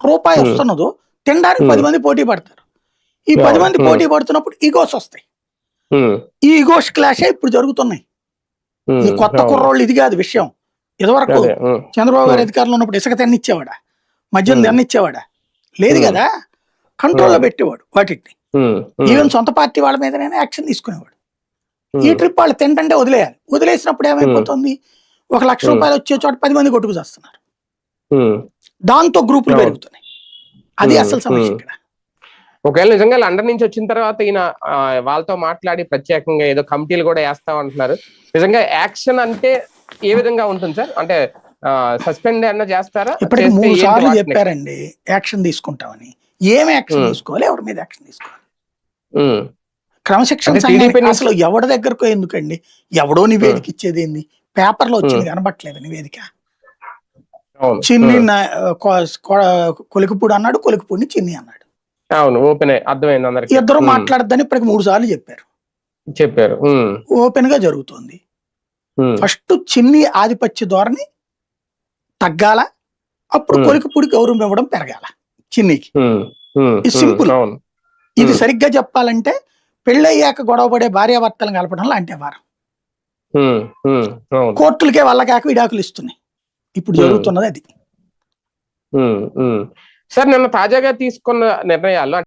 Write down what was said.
రూపాయి. వస్తున్నదో తినడానికి. పది మంది పోటీ పడతారు ఈ. పది మంది. పోటీ పడుతున్నప్పుడు ఈగోస్ వస్తాయి ఈ ఈగోస్ క్లాషే ఇప్పుడు జరుగుతున్నాయి ఈ కొత్త. కుర్రోళ్ళు ఇది కాదు విషయం ఇదివరకు చంద్రబాబు గారి. అధికారంలో ఉన్నప్పుడు ఇసుక తెన్నిచ్చేవాడా మద్యం. తెన్నిచ్చేవాడా లేదు. కదా కంట్రోల్లో. పెట్టేవాడు వాటిని ఈవెన్ సొంత పార్టీ వాళ్ళ మీదనైనా యాక్షన్ తీసుకునేవాడు ఈ ట్రిప్ వాళ్ళు తింటంటే వదిలేయాలి వదిలేసినప్పుడు ఏమైపోతుంది ఒక లక్ష. రూపాయలు వచ్చే చోట పది మంది కొట్టుకు చేస్తున్నారు. దాంతో గ్రూపులు. పెరుగుతున్నాయి. అది. అసలు సమస్య. ఇక్కడ. ఒకవేళ నిజంగా లండన్ నుంచి వచ్చిన తర్వాత ఈయన వాళ్ళతో మాట్లాడి ప్రత్యేకంగా ఏదో కమిటీలు కూడా వేస్తాం అంటున్నారు నిజంగా యాక్షన్ అంటే ఏ విధంగా ఉంటుంది సార్? అంటే సస్పెండ్ అన్న చేస్తారా? ఇప్పటికి చేస్తే మూడు సార్లు చెప్పారండి. యాక్షన్ తీసుకుంటామని. ఏం యాక్షన్. తీసుకోవాలి? ఎవరి మీద యాక్షన్ తీసుకోవాలి? క్రమశిక్షణ అసలు ఎవరి దగ్గరకు ఎందుకండి? ఎవడో నివేదిక ఇచ్చేది ఏంది? పేపర్లో వచ్చింది కనబట్టలేదు నివేదిక? చిన్ని కొలికిపూడి అన్నాడు కొలికిపూడిని చిన్ని అన్నాడు. అవును ఓపెన్ అర్థమైంది అందరికి. ఇద్దరు మాట్లాడద్దని ఇప్పటికి మూడు సార్లు చెప్పారు. చెప్పారు ఓపెన్గా జరుగుతుంది. ఫస్ట్ చిన్ని ఆధిపత్య ధోరణి తగ్గాల అప్పుడు. కొలికిపూడి గౌరవం ఇవ్వడం పెరగాల చిన్నికి. simple. అవును. ఇది. సరిగ్గా చెప్పాలంటే పెళ్ళయ్యాక గొడవపడే భార్యాభర్తలను కలపడం లాంటి వారం కోర్టులకే వాళ్ళకాక విడాకులు ఇస్తున్నాయి. ఇప్పుడు. జరుగుతున్నది అది. సార్ నిన్న తాజాగా తీసుకున్న నిర్ణయాల్లో